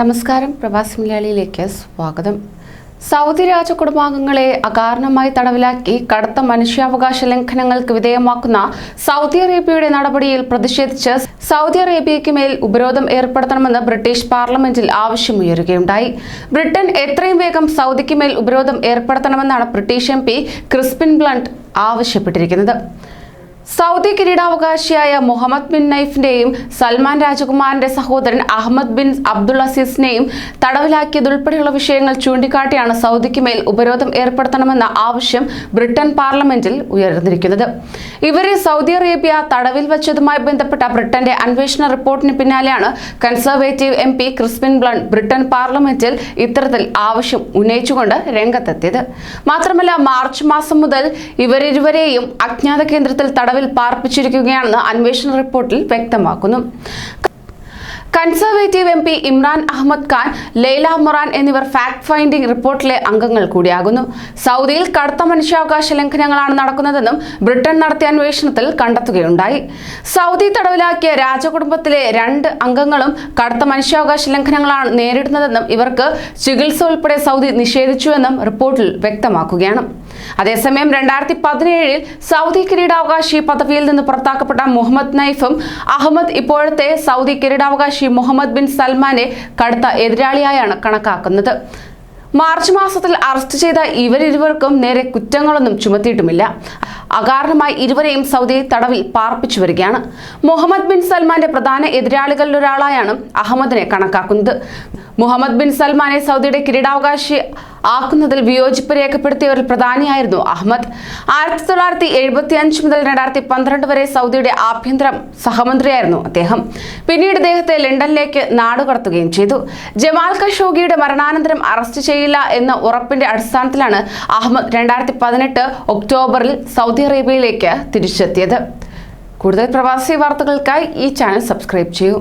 നമസ്കാരം. പ്രവാസി മലയാളിയിലേക്ക് സ്വാഗതം. സൗദി രാജകുടുംബാംഗങ്ങളെ അകാരണമായി തടവിലാക്കി കടുത്ത മനുഷ്യാവകാശ ലംഘനങ്ങൾക്ക് വിധേയമാക്കുന്ന സൗദി അറേബ്യയുടെ നടപടിയിൽ പ്രതിഷേധിച്ച് സൗദി അറേബ്യയ്ക്ക് മേൽ ഉപരോധം ഏർപ്പെടുത്തണമെന്ന് ബ്രിട്ടീഷ് പാർലമെന്റിൽ ആവശ്യമുയരുകയുണ്ടായി. ബ്രിട്ടൻ എത്രയും വേഗം സൗദിക്ക് മേൽ ഉപരോധം ഏർപ്പെടുത്തണമെന്നാണ് ബ്രിട്ടീഷ് എം ക്രിസ്പിൻ ബ്ലണ്ട് ആവശ്യപ്പെട്ടിരിക്കുന്നത്. സൗദി കിരീടാവകാശിയായ മുഹമ്മദ് ബിൻ നൈഫിന്റെയും സൽമാൻ രാജകുമാറിന്റെ സഹോദരൻ അഹമ്മദ് ബിൻ അബ്ദുൾ അസീസിനെയും തടവിലാക്കിയതുൾപ്പെടെയുള്ള വിഷയങ്ങൾ ചൂണ്ടിക്കാട്ടിയാണ് സൗദിക്ക് മേൽ ഉപരോധം ഏർപ്പെടുത്തണമെന്ന ആവശ്യം ബ്രിട്ടൻ പാർലമെന്റിൽ ഉയർന്നിരിക്കുന്നത്. ഇവരെ സൗദി അറേബ്യ തടവിൽ വച്ചതുമായി ബന്ധപ്പെട്ട ബ്രിട്ടന്റെ അന്വേഷണ റിപ്പോർട്ടിന് പിന്നാലെയാണ് Conservative M P Crispin Blunt Britain പാർലമെന്റിൽ ഇത്തരത്തിൽ ആവശ്യം ഉന്നയിച്ചുകൊണ്ട് രംഗത്തെത്തിയത്. മാത്രമല്ല മാർച്ച് മാസം മുതൽ ഇവരിരുവരെയും അജ്ഞാത കേന്ദ്രത്തിൽ തടവിൽ പാർപ്പിച്ചിരിക്കുകയാണെന്ന് അന്വേഷണ റിപ്പോർട്ടിൽ വ്യക്തമാക്കുന്നു. Conservative M P Imran Ahmad Khan Layla Moran എന്നിവർ ഫാക്ട് ഫൈൻഡിംഗ് റിപ്പോർട്ടിലെ അംഗങ്ങൾ കൂടിയാകുന്നു. സൗദിയിൽ കടുത്ത മനുഷ്യാവകാശ ലംഘനങ്ങളാണ് നടക്കുന്നതെന്നും ബ്രിട്ടൻ നടത്തിയ അന്വേഷണത്തിൽ കണ്ടെത്തുകയുണ്ടായി. സൗദി തടവിലാക്കിയ രാജകുടുംബത്തിലെ രണ്ട് അംഗങ്ങളും കടുത്ത മനുഷ്യാവകാശ ലംഘനങ്ങളാണ് നേരിടുന്നതെന്നും ഇവർക്ക് ചികിത്സ ഉൾപ്പെടെ സൗദി നിഷേധിച്ചുവെന്നും റിപ്പോർട്ടിൽ വ്യക്തമാക്കുകയാണ്. അതേസമയം രണ്ടായിരത്തി പതിനേഴിൽ സൗദി കിരീടാവകാശി പദവിയിൽ നിന്ന് പുറത്താക്കപ്പെട്ട മുഹമ്മദ് നൈഫും അഹമ്മദ് ഇപ്പോഴത്തെ സൗദി കിരീടാവകാശി മുഹമ്മദ് ബിൻ സൽമാനെ കടുത്ത എതിരാളിയായാണ് കണക്കാക്കുന്നത്. മാർച്ച് മാസത്തിൽ അറസ്റ്റ് ചെയ്ത ഇവരിരുവർക്കും നേരെ കുറ്റങ്ങളൊന്നും ചുമത്തിയിട്ടുമില്ല. അകാരണമായി ഇരുവരെയും സൗദി തടവിൽ പാർപ്പിച്ചു വരികയാണ്. മുഹമ്മദ് ബിൻ സൽമാന്റെ പ്രധാന എതിരാളികളിലൊരാളായാണ് അഹമ്മദിനെ കണക്കാക്കുന്നത്. മുഹമ്മദ് ബിൻ സൽമാനെ സൗദിയുടെ കിരീടാവകാശി ആക്കുന്നതിൽ വിയോജിപ്പ് രേഖപ്പെടുത്തിയവരിൽ പ്രധാനിയായിരുന്നു അഹമ്മദ്. ആയിരത്തി തൊള്ളായിരത്തി എഴുപത്തി അഞ്ച് മുതൽ രണ്ടായിരത്തി പന്ത്രണ്ട് വരെ സൗദിയുടെ ആഭ്യന്തര സഹമന്ത്രിയായിരുന്നു അദ്ദേഹം. പിന്നീട് അദ്ദേഹത്തെ ലണ്ടനിലേക്ക് നാടുകടത്തുകയും ചെയ്തു. ജമാൽ ഖഷോഗിയുടെ മരണാനന്തരം അറസ്റ്റ് ചെയ്യില്ല എന്ന ഉറപ്പിന്റെ അടിസ്ഥാനത്തിലാണ് അഹമ്മദ് രണ്ടായിരത്തി പതിനെട്ട് ഒക്ടോബറിൽ സൗദി അറേബ്യയിലേക്ക് തിരിച്ചെത്തിയത്. കൂടുതൽ പ്രവാസി വാർത്തകൾക്കായി ഈ ചാനൽ സബ്സ്ക്രൈബ് ചെയ്യൂ.